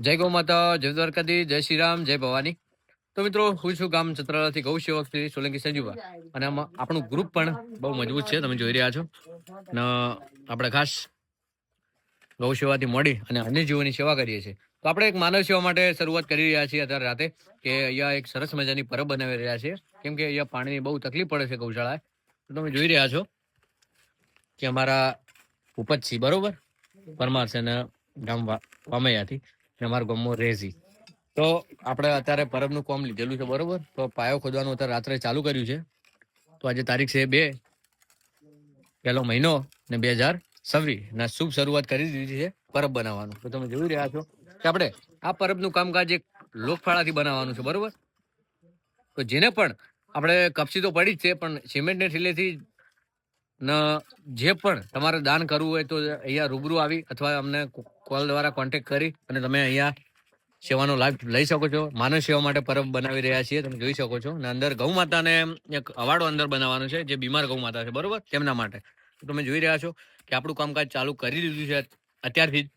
જય ગૌ માતા, જય દ્વારકાધી જય શ્રી રામ, જય ભવાની. તો મિત્રો, હું છું ગામ ચત્રાલાથી ગૌ સેવક શ્રી સોલંકી સંજુભા. અને આમાં આપણું ગ્રુપ પણ બહુ મજબૂત છે, તમે જોઈ રહ્યા છો. અને આપણે ખાસ ગૌ સેવાથી મળી અને અન્ય જીવોની સેવા કરીએ છીએ. તો આપણે એક માનવ સેવા માટે શરૂઆત કરી રહ્યા છીએ અત્યારે રાતે, કે અહીંયા એક સરસ મજાની પરબ બનાવી રહ્યા છીએ. કેમ કે અહીંયા પાણીની બહુ તકલીફ પડે છે ગૌશાળાએ. તો તમે જોઈ રહ્યા છો કે અમારા ઉપજસિંહ, બરોબર? પરમાર છે અને ગામ વામૈયાથી. અમારા ગામમાં રેઝી તો આપણે અત્યારે પરબનું કોમ લીધેલું છે, બરોબર? તો પાયો ખોદવાનું અત્યારે રાત્રે ચાલુ કર્યું છે. તો આજે તારીખ છે બે. પહેલો મહિનો ને બે હજાર છવ્વીસ. ના શુભ શરૂઆત કરી દીધી છે પરબ બનાવવાનું. તો તમે જોઈ રહ્યા છો કે આપણે આ પરબનું કામકાજ એક લોકફાળાથી બનાવવાનું છે, બરોબર? તો જેને પણ આપણે કપસી તો પડી જ છે, પણ સિમેન્ટને ઠીલેથી જે પણ તમારે દાન કરવું હોય તો અહીંયા રૂબરૂ આવી અથવા અમને કોલ દ્વારા કોન્ટેક કરી અને તમે અહીંયા સેવાનો લાભ લઈ શકો છો. માનવ સેવા માટે પરબ બનાવી રહ્યા છીએ, તમે જોઈ શકો છો. અને અંદર ગૌ માતાને એક અવાડો અંદર બનાવવાનો છે, જે બીમાર ગૌ માતા છે, બરોબર? તેમના માટે. તમે જોઈ રહ્યા છો કે આપણું કામકાજ ચાલુ કરી દીધું છે અત્યારથી જ.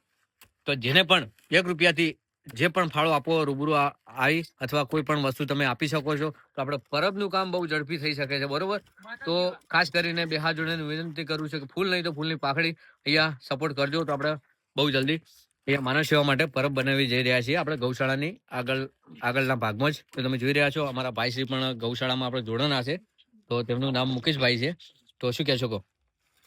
તો જેને પણ એક રૂપિયાથી જે પણ ફાળો આપવો રૂબરૂ આવી અથવા કોઈ પણ વસ્તુ તમે આપી શકો છો. તો આપણે પરબનું કામ બહુ ઝડપી થઈ શકે છે બરોબર? તો ખાસ કરીને બે હાથ જોડે વિનંતી કરું છું કે ફૂલ નહીં તો ફૂલની પાખડી અહીંયા સપોર્ટ કરજો. તો આપણે બહુ જલ્દી અહીંયા માનવ સેવા માટે પરબ બનાવી જઈ રહ્યા છીએ. આપણે ગૌશાળાની આગળ આગળના ભાગમાં જ. તો તમે જોઈ રહ્યા છો અમારા ભાઈશ્રી પણ ગૌશાળામાં આપણે જોડાણા છે. તો તેમનું નામ મુકેશભાઈ છે. તો શું કહેશો કહો?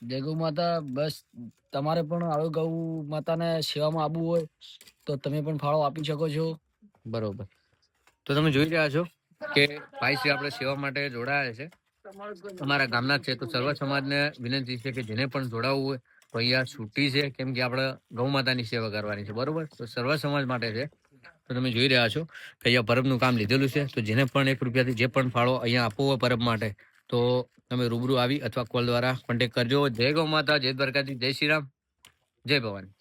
જય માતા બસ તમારે પણ હવે ગૌ માતાને સેવામાં આવવું હોય, તો તમે પણ ફાળો આપી શકો છો. બરોબર. તો તમે જોઈ રહ્યા છો કે ભાઈશ્રી આપણે સેવા માટે જોડાયા છે. અમારા ગામના છે તો સર્વ સમાજને વિનંતી છે કે જેને પણ જોડાવવું હોય, તો અહીંયા છૂટી છે, કેમ કે આપણે ગૌ માતાની સેવા કરવાની છે. બરોબર? તો સર્વ સમાજ માટે છે. તો તમે જોઈ રહ્યા છો કે અહીંયા પરબનું કામ લીધેલું છે, તો જેને પણ એક રૂપિયાથી જે પણ ફાળો અહીંયા આપવો હોય પરબ માટે તો તમે રૂબરૂ આવી અથવા કોલ દ્વારા કોન્ટેક કરજો. જય ગૌ માતા, જય દ્વારકાજી જય શ્રી રામ જય ભવાની.